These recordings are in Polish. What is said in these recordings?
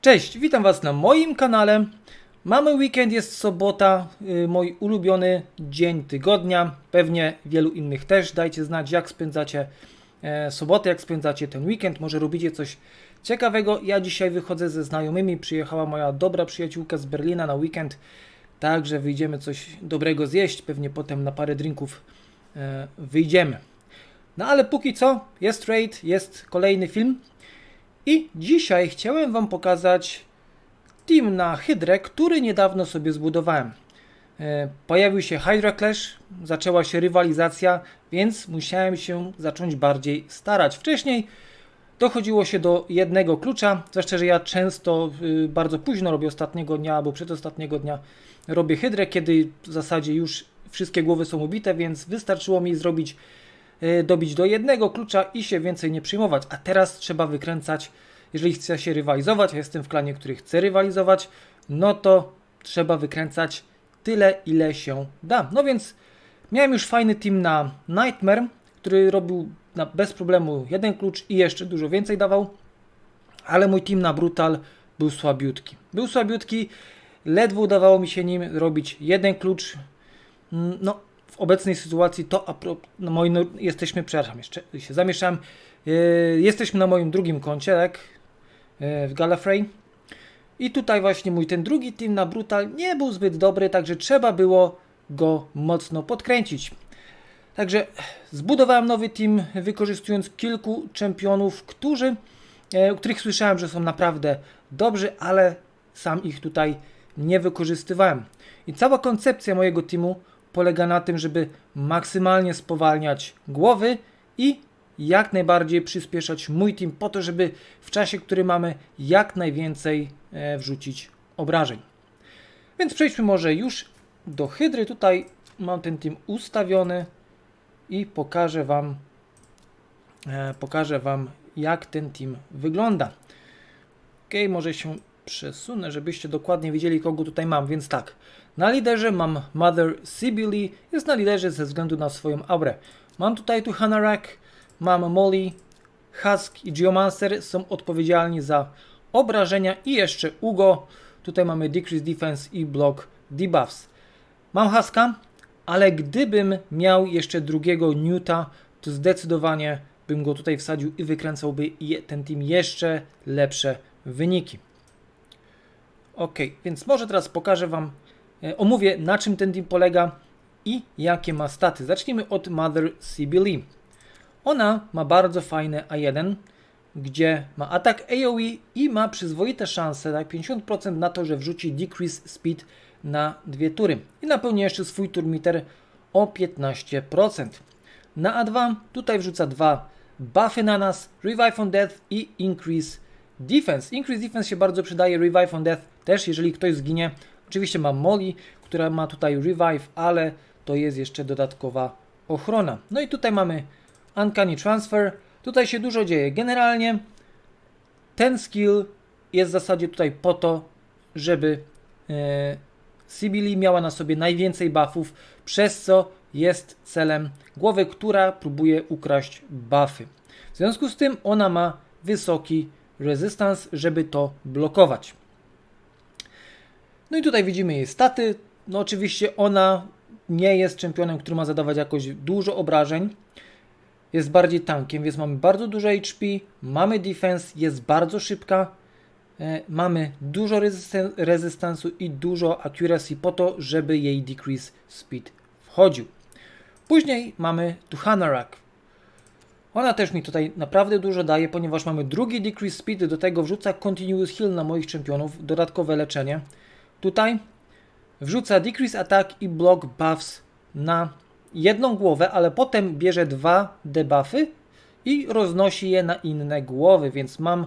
Cześć, witam Was na moim kanale. Mamy weekend, jest sobota, y, mój ulubiony dzień tygodnia. Pewnie wielu innych też. Dajcie znać, jak spędzacie e, sobotę, jak spędzacie ten weekend. Może robicie coś ciekawego. Ja dzisiaj wychodzę ze znajomymi. Przyjechała moja dobra przyjaciółka z Berlina na weekend. Także wyjdziemy coś dobrego zjeść. Pewnie potem na parę drinków e, wyjdziemy. No ale póki co jest raid, jest kolejny film. I dzisiaj chciałem Wam pokazać team na Hydrę, który niedawno sobie zbudowałem. E, Pojawił się Hydra Clash, zaczęła się rywalizacja, więc musiałem się zacząć bardziej starać. Wcześniej dochodziło się do jednego klucza, zwłaszcza, że ja często y, bardzo późno robię ostatniego dnia albo przedostatniego dnia robię Hydrę, kiedy w zasadzie już wszystkie głowy są ubite, więc wystarczyło mi zrobić dobić do jednego klucza i się więcej nie przyjmować. A teraz trzeba wykręcać, jeżeli chce się rywalizować, a jestem w klanie, który chce rywalizować, no to trzeba wykręcać tyle, ile się da. No więc miałem już fajny team na Nightmare, który robił na, bez problemu jeden klucz i jeszcze dużo więcej dawał, ale mój team na Brutal był słabiutki. Był słabiutki, ledwo udawało mi się nim robić jeden klucz. Mm, No, w obecnej sytuacji to a pro, no moi, no, jesteśmy, przepraszam, jeszcze się zamieszałem. Yy, jesteśmy na moim drugim koncie, tak? Yy, w Gallifrey. I tutaj właśnie mój ten drugi team na Brutal nie był zbyt dobry, także trzeba było go mocno podkręcić. Także zbudowałem nowy team, wykorzystując kilku czempionów, którzy, e, których słyszałem, że są naprawdę dobrzy, ale sam ich tutaj nie wykorzystywałem. I cała koncepcja mojego teamu polega na tym, żeby maksymalnie spowalniać głowy i jak najbardziej przyspieszać mój team po to, żeby w czasie, który mamy, jak najwięcej e, wrzucić obrażeń. Więc przejdźmy może już do Hydry. Tutaj mam ten team ustawiony i pokażę Wam, e, pokażę Wam jak ten team wygląda. Ok, może się przesunę, żebyście dokładnie wiedzieli, kogo tutaj mam. Więc tak, na liderze mam Mother Sibyli, jest na liderze ze względu na swoją aurę. Mam tutaj tu Hanarak, mam Molly, Husk i Geomancer są odpowiedzialni za obrażenia i jeszcze Ugo. Tutaj mamy Decrease Defense i Block Debuffs. Mam Huska, ale gdybym miał jeszcze drugiego Newta, to zdecydowanie bym go tutaj wsadził i wykręcałby ten team jeszcze lepsze wyniki. Ok, więc może teraz pokażę Wam, omówię na czym ten team polega i jakie ma staty. Zacznijmy od Mother Lee. Ona ma bardzo fajne A1, gdzie ma atak AoE i ma przyzwoite szanse, tak 50% na to, że wrzuci decrease speed na dwie tury. I napełni jeszcze swój turmiter o 15%. Na A2 tutaj wrzuca dwa buffy na nas, Revive on Death i Increase Defense. Increase Defense się bardzo przydaje, Revive on Death też, jeżeli ktoś zginie. Oczywiście mam Molly, która ma tutaj Revive, ale to jest jeszcze dodatkowa ochrona. No i tutaj mamy Uncanny Transfer. Tutaj się dużo dzieje. Generalnie ten skill jest w zasadzie tutaj po to, żeby e, Sibili miała na sobie najwięcej buffów, przez co jest celem głowy, która próbuje ukraść buffy. W związku z tym ona ma wysoki resistance, żeby to blokować. No i tutaj widzimy jej staty. No oczywiście ona nie jest czempionem, który ma zadawać jakoś dużo obrażeń. Jest bardziej tankiem, więc mamy bardzo dużo HP, mamy defense, jest bardzo szybka, e, mamy dużo rezystansu i dużo accuracy po to, żeby jej decrease speed wchodził. Później mamy tu Hanarak. Ona też mi tutaj naprawdę dużo daje, ponieważ mamy drugi decrease speed, do tego wrzuca continuous heal na moich czempionów, dodatkowe leczenie. Tutaj wrzuca decrease attack i block buffs na jedną głowę, ale potem bierze dwa debuffy i roznosi je na inne głowy, więc mam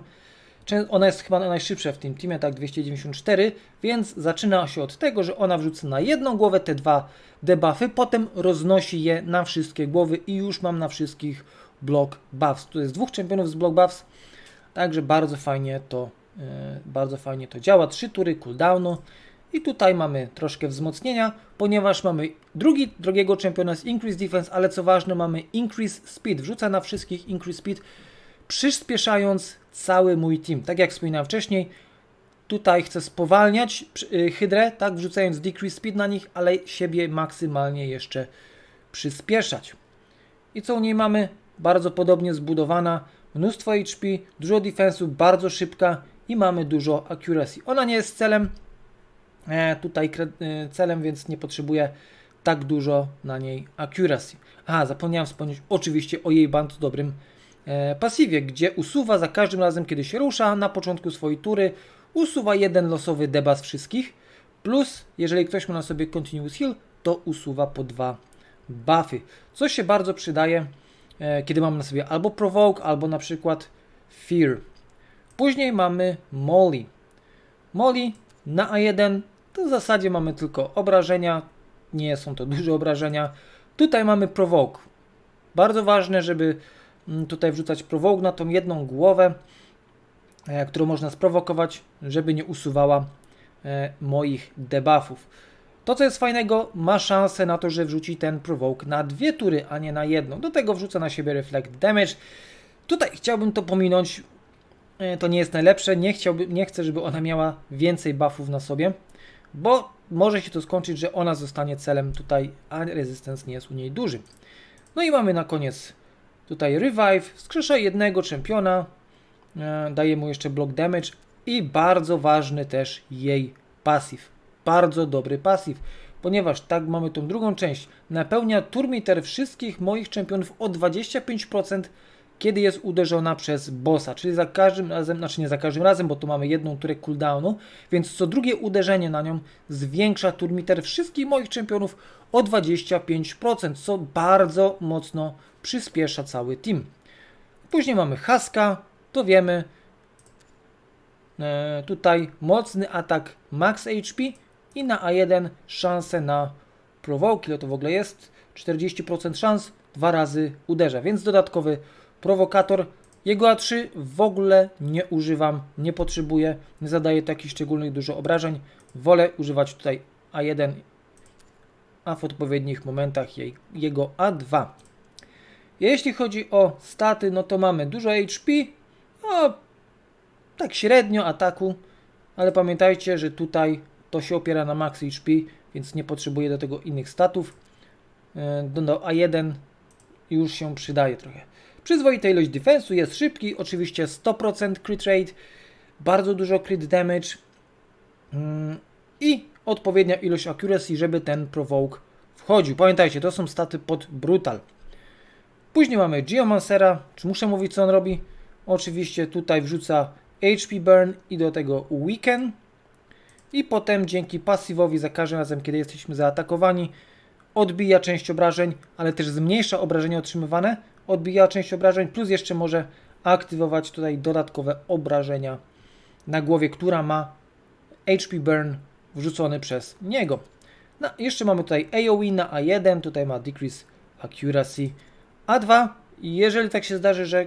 Ona jest chyba najszybsza w tym teamie, tak 294, więc zaczyna się od tego, że ona wrzuca na jedną głowę te dwa debuffy, potem roznosi je na wszystkie głowy i już mam na wszystkich block buffs. Tu jest dwóch czempionów z block buffs, także bardzo fajnie to, bardzo fajnie to działa. Trzy tury cooldownu i tutaj mamy troszkę wzmocnienia, ponieważ mamy drugi, drugiego czempiona z Increase Defense, ale co ważne mamy Increase Speed. Wrzuca na wszystkich Increase Speed, przyspieszając cały mój team. Tak jak wspominałem wcześniej, tutaj chce spowalniać y, hydrę, tak, wrzucając decrease speed na nich, ale siebie maksymalnie jeszcze przyspieszać. I co u niej mamy? Bardzo podobnie zbudowana, mnóstwo HP, dużo defensu, bardzo szybka i mamy dużo accuracy. Ona nie jest celem, e, tutaj e, celem, więc nie potrzebuję tak dużo na niej accuracy. Aha, zapomniałem wspomnieć oczywiście o jej bardzo dobrym e, pasywie, gdzie usuwa za każdym razem, kiedy się rusza na początku swojej tury, usuwa jeden losowy debas wszystkich, plus jeżeli ktoś ma na sobie Continuous Heal, to usuwa po dwa buffy, co się bardzo przydaje, e, kiedy mamy na sobie albo Provoke, albo na przykład Fear. Później mamy Molly. Molly na A1 to w zasadzie mamy tylko obrażenia, nie są to duże obrażenia. Tutaj mamy Provoke. Bardzo ważne, żeby mm, tutaj wrzucać Provoke na tą jedną głowę, e, którą można sprowokować, żeby nie usuwała e, moich debuffów. To, co jest fajnego, ma szansę na to, że wrzuci ten Provoke na dwie tury, a nie na jedną. Do tego wrzuca na siebie Reflect Damage. Tutaj chciałbym to pominąć. E, To nie jest najlepsze. Nie, chciałbym, nie chcę, żeby ona miała więcej buffów na sobie, bo może się to skończyć, że ona zostanie celem tutaj, a resistance nie jest u niej duży. No i mamy na koniec tutaj Revive. Wskrzesza jednego czempiona. E, daje mu jeszcze block damage i bardzo ważny też jej pasyw. Bardzo dobry pasyw, ponieważ tak mamy tą drugą część. Napełnia turmiter wszystkich moich czempionów o 25%, kiedy jest uderzona przez bossa, czyli za każdym razem, znaczy nie za każdym razem, bo tu mamy jedną turę cooldownu, więc co drugie uderzenie na nią zwiększa turmiter wszystkich moich czempionów o 25%, co bardzo mocno przyspiesza cały team. Później mamy Haska, to wiemy. E, tutaj mocny atak max HP i na A1 szanse na provoke. Ile to w ogóle jest? 40% szans, dwa razy uderza, więc dodatkowy prowokator. Jego A3 w ogóle nie używam, nie potrzebuję, nie zadaje takich szczególnych dużo obrażeń. Wolę używać tutaj A1, a w odpowiednich momentach jej, jego A2. Jeśli chodzi o staty, no to mamy dużo HP, no tak średnio ataku, ale pamiętajcie, że tutaj to się opiera na max HP, więc nie potrzebuję do tego innych statów. E, do A1 już się przydaje trochę. Przyzwoita ilość defensu, jest szybki, oczywiście 100% crit rate, bardzo dużo crit damage mm, i odpowiednia ilość accuracy, żeby ten provoke wchodził. Pamiętajcie, to są staty pod brutal. Później mamy Geomancera. Czy muszę mówić, co on robi? Oczywiście tutaj wrzuca HP Burn i do tego Weaken. I potem dzięki pasywowi za każdym razem, kiedy jesteśmy zaatakowani, odbija część obrażeń, ale też zmniejsza obrażenia otrzymywane. Odbija część obrażeń, plus jeszcze może aktywować tutaj dodatkowe obrażenia na głowie, która ma HP Burn wrzucony przez niego. No, jeszcze mamy tutaj AoE na A1, tutaj ma Decrease Accuracy A2. I jeżeli tak się zdarzy, że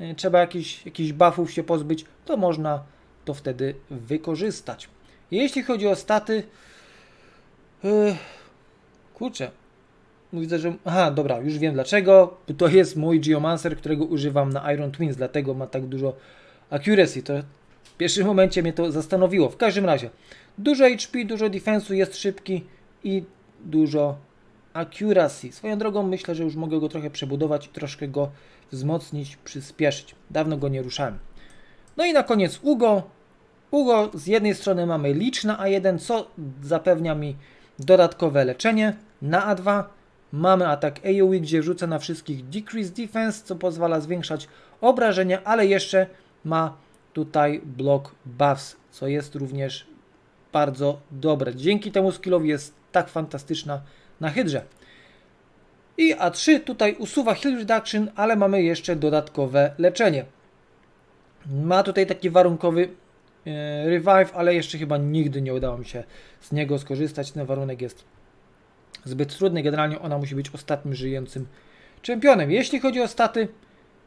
e, trzeba jakichś, jakichś buffów się pozbyć, to można to wtedy wykorzystać. Jeśli chodzi o staty, yy, kurczę, widzę, że, aha, dobra, już wiem dlaczego, to jest mój Geomancer, którego używam na Iron Twins, dlatego ma tak dużo accuracy, to w pierwszym momencie mnie to zastanowiło, w każdym razie, dużo HP, dużo defensu, jest szybki i dużo accuracy. Swoją drogą myślę, że już mogę go trochę przebudować i troszkę go wzmocnić, przyspieszyć. Dawno go nie ruszałem. No i na koniec Ugo. Ugo z jednej strony mamy licz na A1, co zapewnia mi dodatkowe leczenie. Na A2 mamy atak AoE, gdzie rzuca na wszystkich decrease defense, co pozwala zwiększać obrażenia, ale jeszcze ma tutaj block buffs, co jest również bardzo dobre. Dzięki temu skillowi jest tak fantastyczna na hydrze. I A3 tutaj usuwa heal reduction, ale mamy jeszcze dodatkowe leczenie. Ma tutaj taki warunkowy e, revive, ale jeszcze chyba nigdy nie udało mi się z niego skorzystać. Ten warunek jest zbyt trudny. Generalnie ona musi być ostatnim żyjącym czempionem. Jeśli chodzi o staty,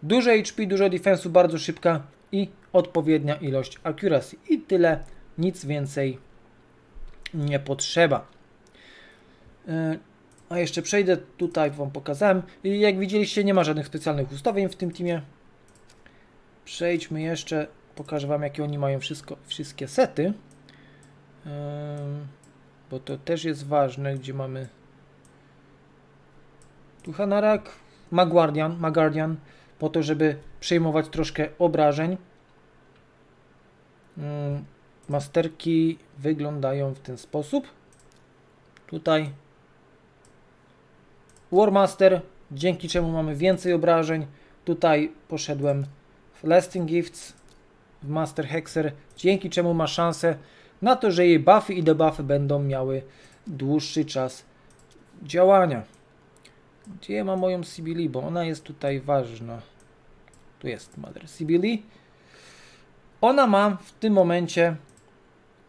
dużo HP, dużo defensu, bardzo szybka i odpowiednia ilość accuracy. I tyle, nic więcej nie potrzeba. E, A jeszcze przejdę tutaj, Wam pokazałem. I Jak widzieliście, nie ma żadnych specjalnych ustawień w tym teamie. Przejdźmy jeszcze pokażę wam jakie oni mają wszystko, wszystkie sety. Ym, bo to też jest ważne, gdzie mamy tu Hanarak, Maguardian, Maguardian, po to, żeby przejmować troszkę obrażeń. Ym, Masterki wyglądają w ten sposób. Tutaj Warmaster, dzięki czemu mamy więcej obrażeń. Tutaj poszedłem w Lasting Gifts, w Master Hexer, dzięki czemu ma szansę na to, że jej buffy i debuffy będą miały dłuższy czas działania. Gdzie ja mam moją Sibili, bo ona jest tutaj ważna. Tu jest Mother Sibili. Ona ma w tym momencie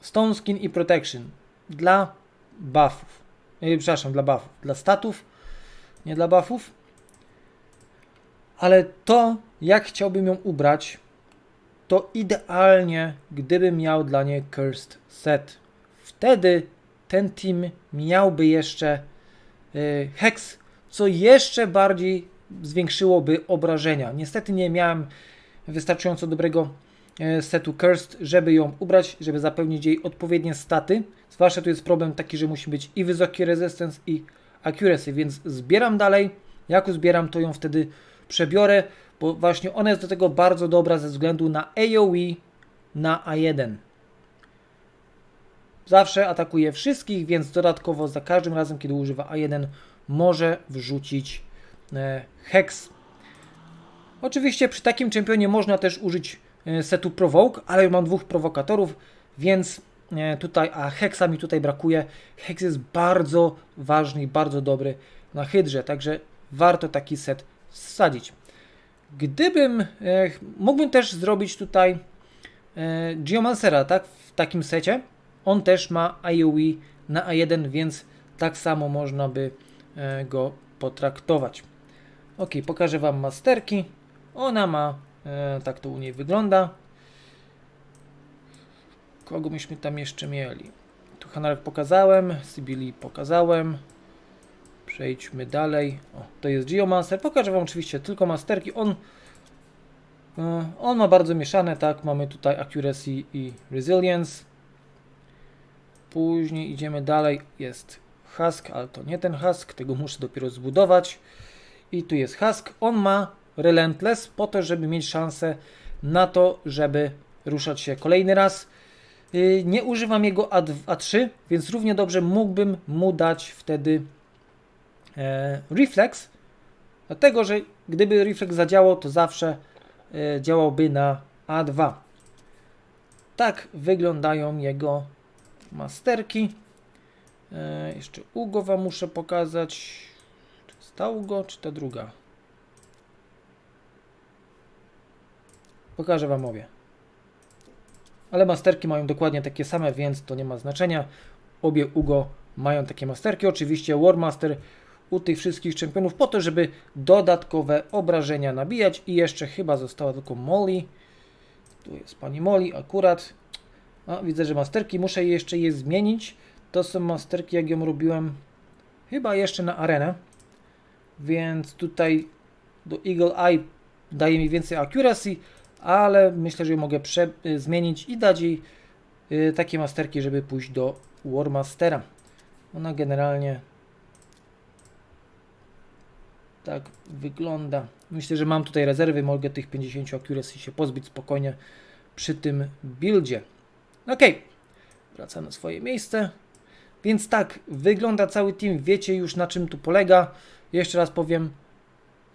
Stone Skin i Protection dla buffów. E, przepraszam, dla buffów. Dla statów, nie dla buffów. Ale to, jak chciałbym ją ubrać, to idealnie, gdybym miał dla niej Cursed Set. Wtedy ten team miałby jeszcze y, Hex, co jeszcze bardziej zwiększyłoby obrażenia. Niestety nie miałem wystarczająco dobrego e, setu Cursed, żeby ją ubrać, żeby zapewnić jej odpowiednie staty. Zwłaszcza tu jest problem taki, że musi być i wysoki resistance i accuracy, więc zbieram dalej. Jak zbieram, to ją wtedy przebiorę, bo właśnie ona jest do tego bardzo dobra ze względu na AoE na A1. Zawsze atakuje wszystkich, więc dodatkowo za każdym razem, kiedy używa A1, może wrzucić e, Hex. Oczywiście przy takim czempionie można też użyć e, setu Provoke, ale mam dwóch prowokatorów, więc e, tutaj, a Hexa mi tutaj brakuje. Hex jest bardzo ważny i bardzo dobry na Hydrze, także warto taki set wsadzić. Gdybym, mógłbym też zrobić tutaj Geomancera, tak, w takim secie. On też ma IOE na A1, więc tak samo można by go potraktować. Ok, pokażę Wam masterki. Ona ma, e, tak to u niej wygląda. Kogo myśmy tam jeszcze mieli? Tu Hanarek pokazałem, Sibili pokazałem. Przejdźmy dalej. O, to jest Geomancer. Pokażę Wam oczywiście tylko masterki. On, e, on ma bardzo mieszane, tak. Mamy tutaj Accuracy i Resilience. Później idziemy dalej. Jest Husk, ale to nie ten Husk. Tego muszę dopiero zbudować. I tu jest Husk. On ma Relentless po to, żeby mieć szansę na to, żeby ruszać się kolejny raz. Yy, Nie używam jego A2 A3, więc równie dobrze mógłbym mu dać wtedy e, reflex, dlatego że gdyby reflex zadziałał, to zawsze e, działałby na A2. Tak wyglądają jego masterki. E, jeszcze Ugo Wam muszę pokazać. Czy ta Ugo, czy ta druga? Pokażę Wam obie. Ale masterki mają dokładnie takie same, więc to nie ma znaczenia. Obie Ugo mają takie masterki. Oczywiście War Master u tych wszystkich czempionów po to, żeby dodatkowe obrażenia nabijać i jeszcze chyba została tylko Molly. Tu jest pani Molly akurat. A, widzę, że masterki, muszę jeszcze je zmienić. To są masterki, jak ją robiłem chyba jeszcze na arenę. Więc tutaj do Eagle Eye daje mi więcej accuracy, ale myślę, że ją mogę y, zmienić i dać jej y, takie masterki, żeby pójść do War Mastera. Ona generalnie tak wygląda. Myślę, że mam tutaj rezerwy, mogę tych 50 accuracy się pozbyć spokojnie przy tym buildzie. Ok, wracam na swoje miejsce. Więc tak, wygląda cały team, wiecie już na czym tu polega. Jeszcze raz powiem,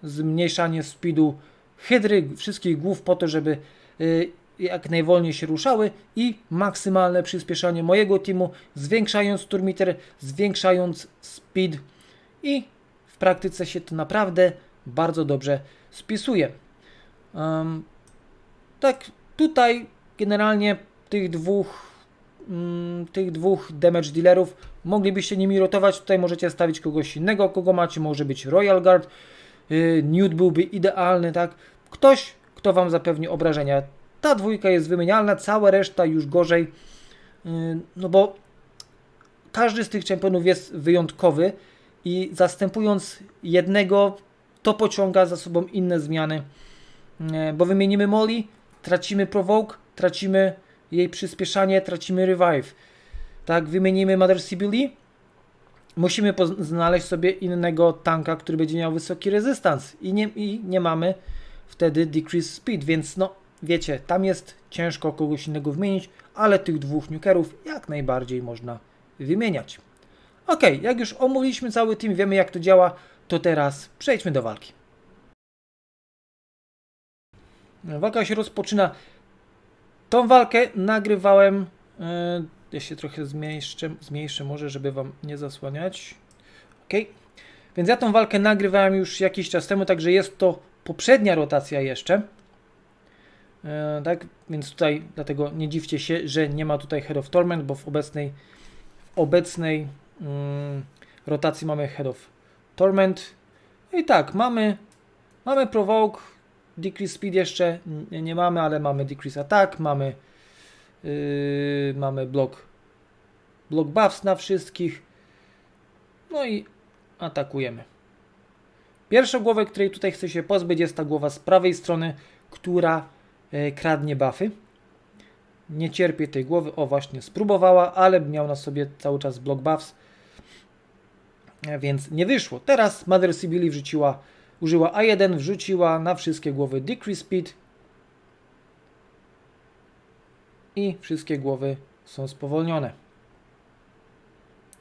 zmniejszanie speedu hydry, wszystkich głów po to, żeby y, jak najwolniej się ruszały i maksymalne przyspieszanie mojego teamu, zwiększając turmiter, zwiększając speed i w praktyce się to naprawdę bardzo dobrze spisuje. Um, tak, tutaj generalnie tych dwóch mm, tych dwóch damage dealerów moglibyście nimi rotować. Tutaj możecie stawić kogoś innego, kogo macie. Może być Royal Guard. Yy, Newt byłby idealny, tak? Ktoś, kto wam zapewni obrażenia. Ta dwójka jest wymienialna, cała reszta już gorzej. Yy, no bo każdy z tych czempionów jest wyjątkowy i zastępując jednego, to pociąga za sobą inne zmiany. Yy, bo wymienimy Molly, tracimy Provoke, tracimy jej przyspieszanie, tracimy revive. Tak, wymienimy Mother Sibyli, musimy znaleźć sobie innego tanka, który będzie miał wysoki rezystans i nie, i nie mamy wtedy decrease speed, więc no wiecie, tam jest ciężko kogoś innego wymienić, ale tych dwóch nukerów jak najbardziej można wymieniać. Ok, jak już omówiliśmy cały team, wiemy jak to działa, to teraz przejdźmy do walki. Walka się rozpoczyna. Tą walkę nagrywałem. e, ja się trochę zmniejszę, zmniejszę może, żeby wam nie zasłaniać. Ok. Więc ja tą walkę nagrywałem już jakiś czas temu, także jest to poprzednia rotacja jeszcze. E, tak, więc tutaj dlatego nie dziwcie się, że nie ma tutaj Head of Torment, bo w obecnej, w obecnej mm, rotacji mamy Head of Torment. I tak, mamy, mamy Provoke, Decrease Speed jeszcze nie, mamy, ale mamy Decrease Attack, mamy, yy, mamy block, block Buffs na wszystkich. No i atakujemy. Pierwsza głowę, której tutaj chcę się pozbyć, jest ta głowa z prawej strony, która e, kradnie buffy. Nie cierpię tej głowy. O, właśnie spróbowała, ale miał na sobie cały czas block buffs. E, Więc nie wyszło. Teraz Mother Sibyli wrzuciła, użyła A1, wrzuciła na wszystkie głowy Decrease Speed. I wszystkie głowy są spowolnione.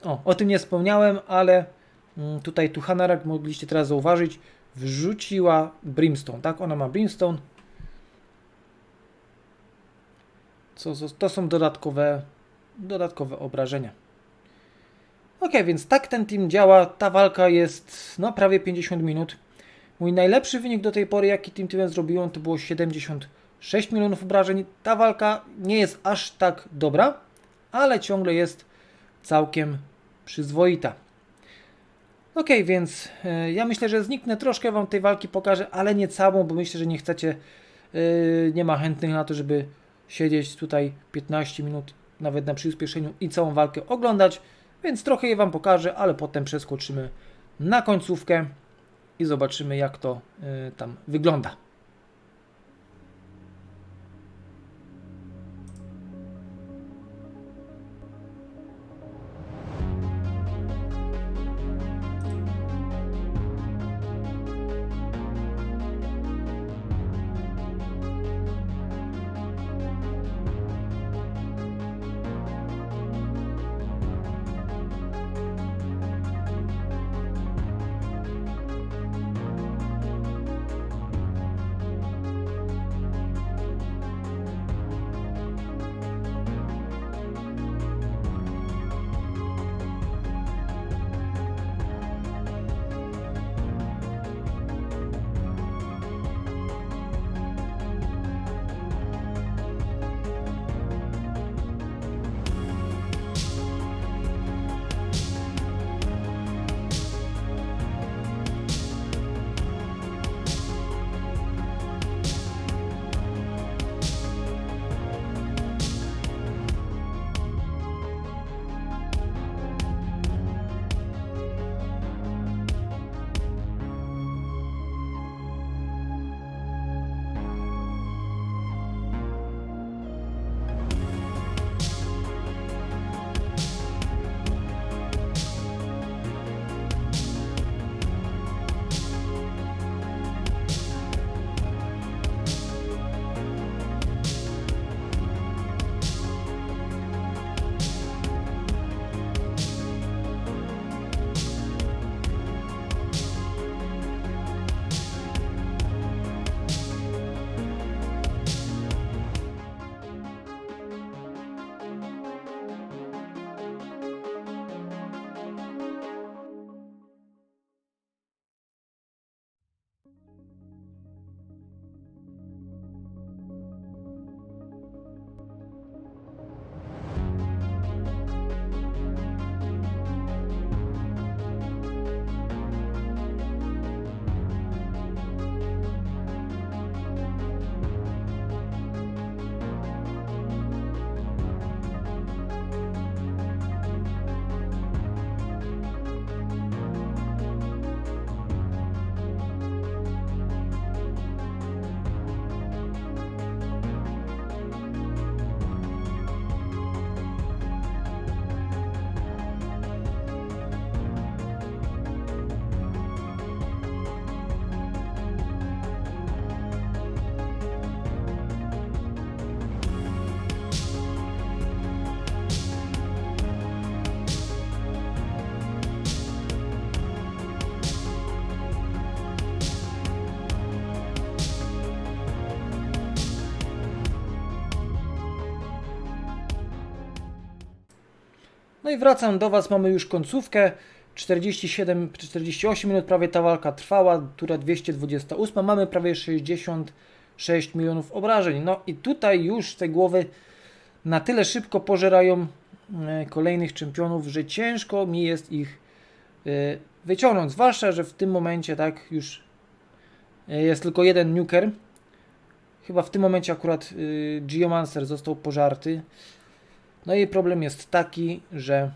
O, o tym nie wspomniałem, ale mm, tutaj Tuhana, jak mogliście teraz zauważyć, wrzuciła Brimstone, tak? Ona ma Brimstone. Co, to są dodatkowe, dodatkowe obrażenia. Ok, więc tak ten team działa. Ta walka jest no prawie 50 minut. Mój najlepszy wynik do tej pory, jaki Team Teamem zrobiłem, to było 76 milionów obrażeń. Ta walka nie jest aż tak dobra, ale ciągle jest całkiem przyzwoita. Ok, więc e, ja myślę, że zniknę troszkę Wam tej walki pokażę, ale nie całą, bo myślę, że nie chcecie, e, nie ma chętnych na to, żeby siedzieć tutaj 15 minut, nawet na przyspieszeniu i całą walkę oglądać, więc trochę je Wam pokażę, ale potem przeskoczymy na końcówkę i zobaczymy, jak to e, tam wygląda. No i wracam do Was, mamy już końcówkę. 47 czy 48 minut prawie ta walka trwała, tura 228, mamy prawie 66 milionów obrażeń. No i tutaj już te głowy na tyle szybko pożerają e, kolejnych czempionów, że ciężko mi jest ich e, wyciągnąć. Zwłaszcza, że w tym momencie tak już e, jest tylko jeden nuker. Chyba w tym momencie akurat Geomancer został pożarty. No i problem jest taki, że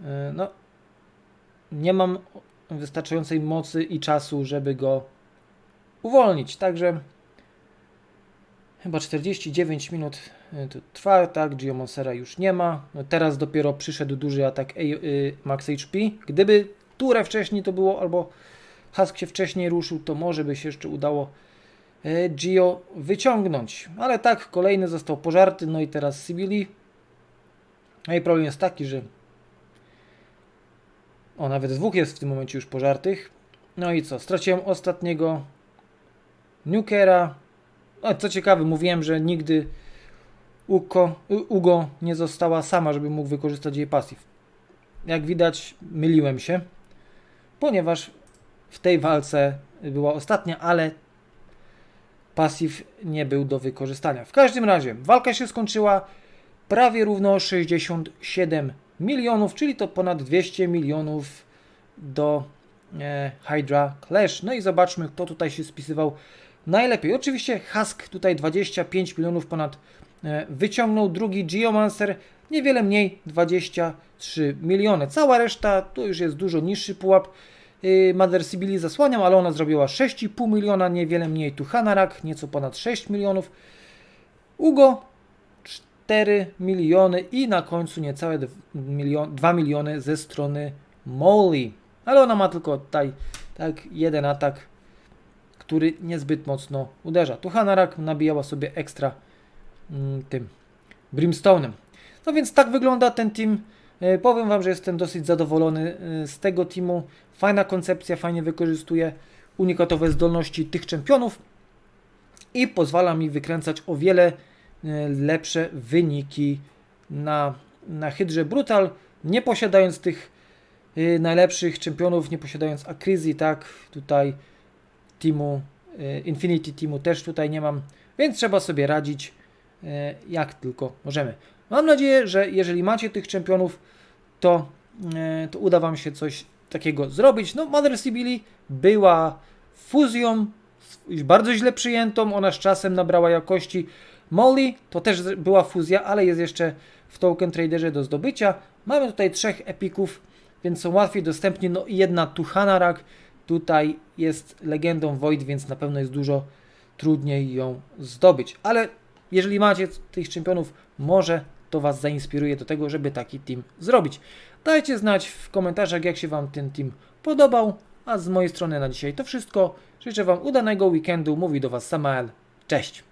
y, no, nie mam wystarczającej mocy i czasu, żeby go uwolnić. Także chyba 49 minut y, to trwa, tak, Geomancera już nie ma. No teraz dopiero przyszedł duży atak A- y, Max HP. Gdyby turę wcześniej to było, albo Husk się wcześniej ruszył, to może by się jeszcze udało e, Gio wyciągnąć. Ale tak, kolejny został pożarty, no i teraz Sibili. No i problem jest taki, że o, nawet dwóch jest w tym momencie już pożartych. No i co, straciłem ostatniego Nukera. No, co ciekawe, mówiłem, że nigdy Uko, Ugo nie została sama, żeby mógł wykorzystać jej pasyw. Jak widać, myliłem się, ponieważ w tej walce była ostatnia, ale pasyw nie był do wykorzystania. W każdym razie walka się skończyła prawie równo 67 milionów, czyli to ponad 200 milionów do e, Hydra Clash. No i zobaczmy, kto tutaj się spisywał najlepiej. Oczywiście Husk tutaj 25 milionów ponad e, wyciągnął, drugi Geomancer niewiele mniej 23 miliony. Cała reszta to już jest dużo niższy pułap. Yy, Mother Sibili zasłaniam, ale ona zrobiła 6,5 miliona, niewiele mniej tu Hanarak, nieco ponad 6 milionów. Ugo 4 miliony i na końcu niecałe 2 milion, 2 miliony ze strony Molly. Ale ona ma tylko tutaj tak jeden atak, który niezbyt mocno uderza. Tu Hanarak nabijała sobie ekstra mm, tym Brimstone'em. No więc tak wygląda ten team. E, Powiem Wam, że jestem dosyć zadowolony e, z tego teamu. Fajna koncepcja, fajnie wykorzystuje unikatowe zdolności tych czempionów i pozwala mi wykręcać o wiele e, lepsze wyniki na, na Hydrze Brutal, nie posiadając tych najlepszych czempionów, nie posiadając Akryzji, tak, tutaj teamu, Infinity Teamu też tutaj nie mam, więc trzeba sobie radzić jak tylko możemy. Mam nadzieję, że jeżeli macie tych czempionów, to, e, to uda Wam się coś takiego zrobić. No, Mother Sibili była fuzją, bardzo źle przyjętą, ona z czasem nabrała jakości. Molly to też była fuzja, ale jest jeszcze w Token Traderze do zdobycia. Mamy tutaj trzech epików, więc są łatwiej dostępni. No i jedna Tuhanarak tutaj jest legendą Void, więc na pewno jest dużo trudniej ją zdobyć. Ale jeżeli macie tych czempionów, może to Was zainspiruje do tego, żeby taki team zrobić. Dajcie znać w komentarzach, jak się Wam ten team podobał. A z mojej strony na dzisiaj to wszystko. Życzę Wam udanego weekendu. Mówi do Was Samael. Cześć!